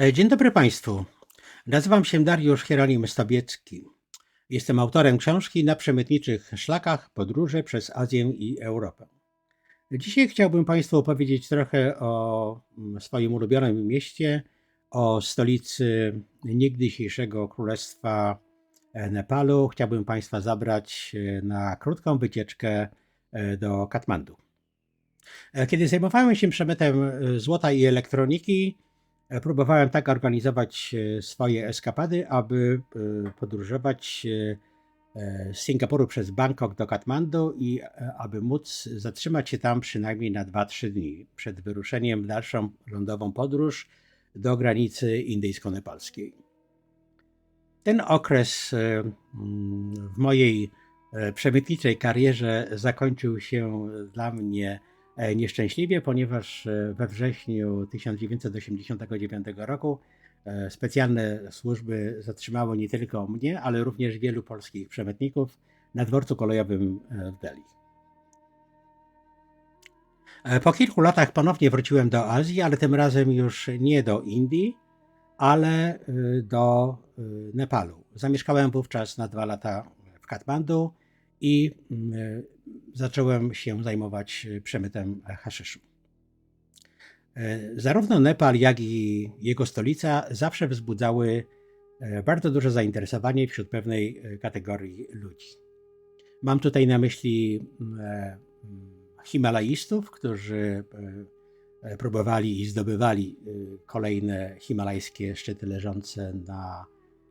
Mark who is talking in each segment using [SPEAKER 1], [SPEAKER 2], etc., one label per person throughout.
[SPEAKER 1] E, Dzień dobry Państwu. Nazywam się Dariusz Hieronim Stabiecki. Jestem autorem książki Na przemytniczych szlakach podróże przez Azję i Europę. Dzisiaj chciałbym Państwu opowiedzieć trochę o mm, swoim ulubionym mieście, o stolicy niegdysiejszego królestwa e, Nepalu. Chciałbym Państwa zabrać e, na krótką wycieczkę do Katmandu. Kiedy zajmowałem się przemytem złota i elektroniki, próbowałem tak organizować e, swoje eskapady, aby e, podróżować e, e, z Singapuru przez Bangkok do Katmandu i e, aby móc zatrzymać się tam przynajmniej na 2-3 dni przed wyruszeniem w dalszą lądową podróż do granicy indyjsko-nepalskiej. Ten okres e, mm, w mojej e, przemytniczej karierze zakończył się dla mnie e, nieszczęśliwie, ponieważ e, we wrześniu 1989 roku e, specjalne służby zatrzymały nie tylko mnie, ale również wielu polskich przemytników na dworcu kolejowym e, w Delhi. E, Po kilku latach ponownie wróciłem do Azji, ale tym razem już nie do Indii, ale do Nepalu. Zamieszkałem wówczas na dwa lata w Katmandu i zacząłem się zajmować y, przemytem haszyszu. Y, Zarówno Nepal, jak i jego stolica zawsze wzbudzały bardzo duże zainteresowanie wśród pewnej kategorii ludzi. Mam tutaj na myśli e, Himalajistów, którzy e, e, próbowali i zdobywali kolejne himalajskie szczyty leżące na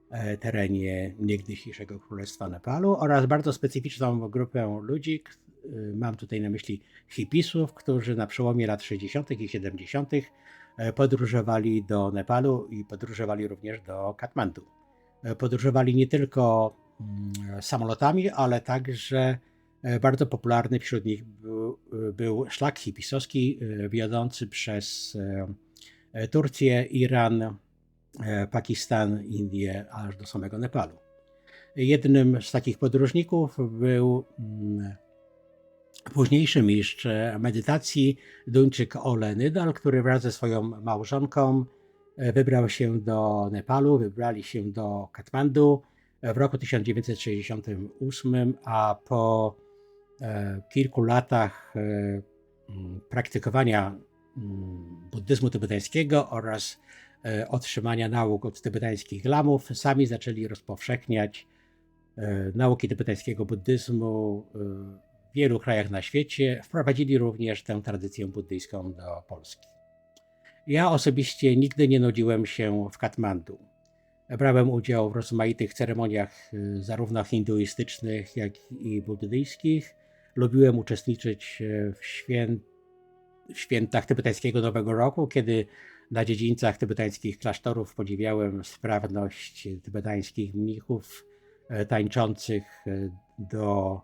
[SPEAKER 1] e, terenie niegdysiejszego Królestwa Nepalu oraz bardzo specyficzną grupę ludzi, mam tutaj na myśli hipisów, którzy na przełomie lat 60. i 70. e, podróżowali do Nepalu i podróżowali również do Katmandu. E, Podróżowali nie tylko mm, samolotami, ale także e, bardzo popularny wśród nich był, był szlak hipisowski wiodący przez Turcję, Iran, Pakistan, Indię, aż do samego Nepalu. Jednym z takich podróżników był mm, późniejszy mistrz e, medytacji Duńczyk Ole Nydal, który wraz ze swoją małżonką e, wybrał się do Nepalu, wybrali się do Katmandu w roku 1968, a po e, kilku latach e, praktykowania buddyzmu tybetańskiego oraz otrzymania nauk od tybetańskich lamów, sami zaczęli rozpowszechniać nauki tybetańskiego buddyzmu wielu krajach na świecie. Wprowadzili również tę tradycję buddyjską do Polski. Ja osobiście nigdy nie nudziłem się w Katmandu. Brałem udział w rozmaitych ceremoniach, y, zarówno hinduistycznych, jak i buddyjskich. Lubiłem uczestniczyć y, w, świę... w świętach tybetańskiego Nowego Roku, kiedy na dziedzińcach tybetańskich klasztorów podziwiałem sprawność tybetańskich mnichów e, tańczących do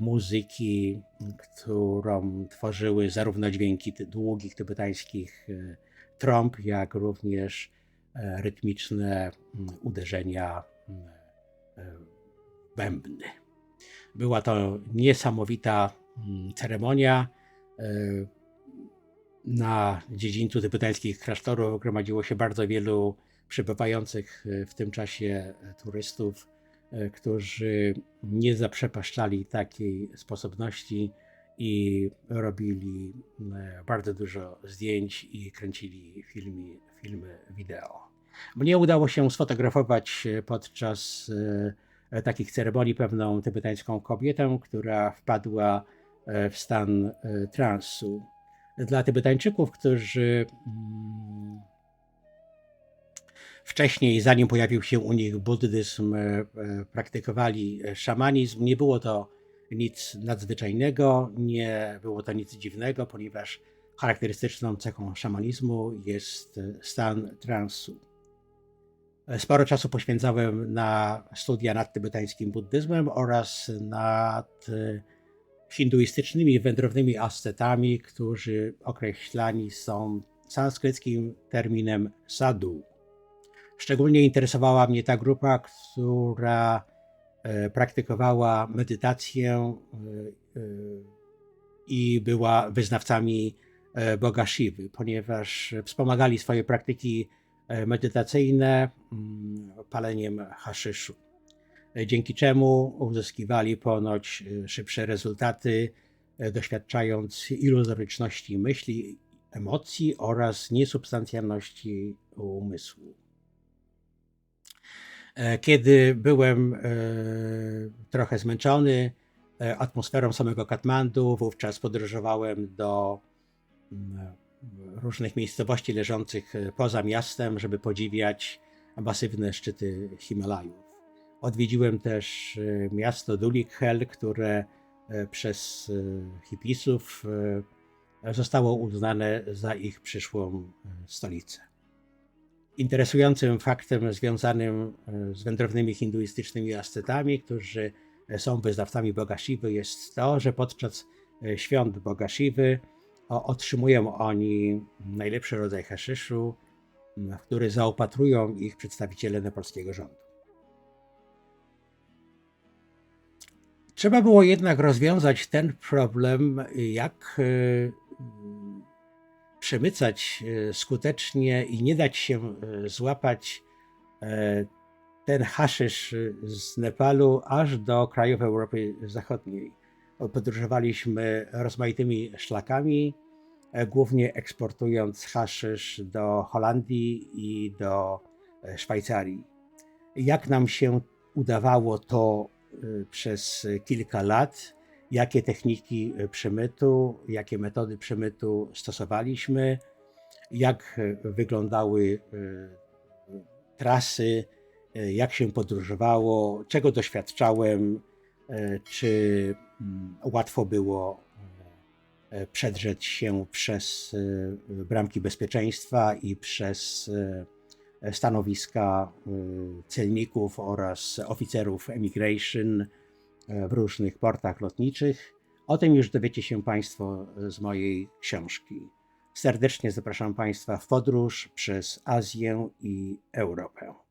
[SPEAKER 1] muzyki, którą tworzyły zarówno dźwięki długich tybetańskich e, trąb, jak również e, rytmiczne mm, uderzenia mm, e, bębny. Była to niesamowita mm, ceremonia. E, Na dziedzińcu tybetańskich klasztorów gromadziło się bardzo wielu przybywających e, w tym czasie e, turystów, e, którzy nie zaprzepaszczali takiej sposobności i robili e, bardzo dużo zdjęć i kręcili filmy, filmy wideo. Mnie udało się sfotografować e, podczas e, takich ceremonii pewną tybetańską kobietę, która wpadła e, w stan e, transu. Dla Tybetańczyków, którzy mm, wcześniej, zanim pojawił się u nich buddyzm, e, praktykowali szamanizm, nie było to nic nadzwyczajnego, nie było to nic dziwnego, ponieważ charakterystyczną cechą szamanizmu jest e, stan transu. E, Sporo czasu poświęcałem na studia nad tybetańskim buddyzmem oraz nad hinduistycznymi wędrownymi ascetami, którzy określani są sanskryckim terminem sadhu. Szczególnie interesowała mnie ta grupa, która e, praktykowała medytację e, e, i była wyznawcami Boga Shiwy, ponieważ wspomagali swoje praktyki medytacyjne mm, paleniem haszyszu, dzięki czemu uzyskiwali ponoć szybsze rezultaty, doświadczając iluzoryczności myśli, emocji oraz niesubstancjalności umysłu. E, Kiedy byłem e, trochę zmęczony e, atmosferą samego Katmandu, wówczas podróżowałem do mm, różnych miejscowości leżących poza miastem, żeby podziwiać masywne szczyty Himalajów. Odwiedziłem też miasto Dulikhel, które przez hipisów zostało uznane za ich przyszłą stolicę. Interesującym faktem związanym e, z wędrownymi hinduistycznymi ascetami, którzy e, są wyznawcami Boga Siwy, jest to, że podczas e, świąt Boga Siwy o- otrzymują oni najlepszy rodzaj haszyszu, który zaopatrują ich przedstawiciele nepalskiego rządu. Trzeba było jednak rozwiązać ten problem, jak przemycać e, skutecznie i nie dać się e, złapać e, ten haszysz z Nepalu aż do krajów Europy Zachodniej. Podróżowaliśmy rozmaitymi szlakami, głównie eksportując haszysz do Holandii i do Szwajcarii. Jak nam się udawało to przez kilka lat, jakie techniki e, przemytu, jakie metody przemytu stosowaliśmy, jak e, wyglądały e, trasy, jak się podróżowało, czego doświadczałem, czy mm, łatwo było przedrzeć się przez bramki bezpieczeństwa i przez stanowiska celników oraz oficerów emigration w różnych portach lotniczych. O tym już dowiecie się Państwo z mojej książki. Serdecznie zapraszam Państwa w podróż przez Azję i Europę.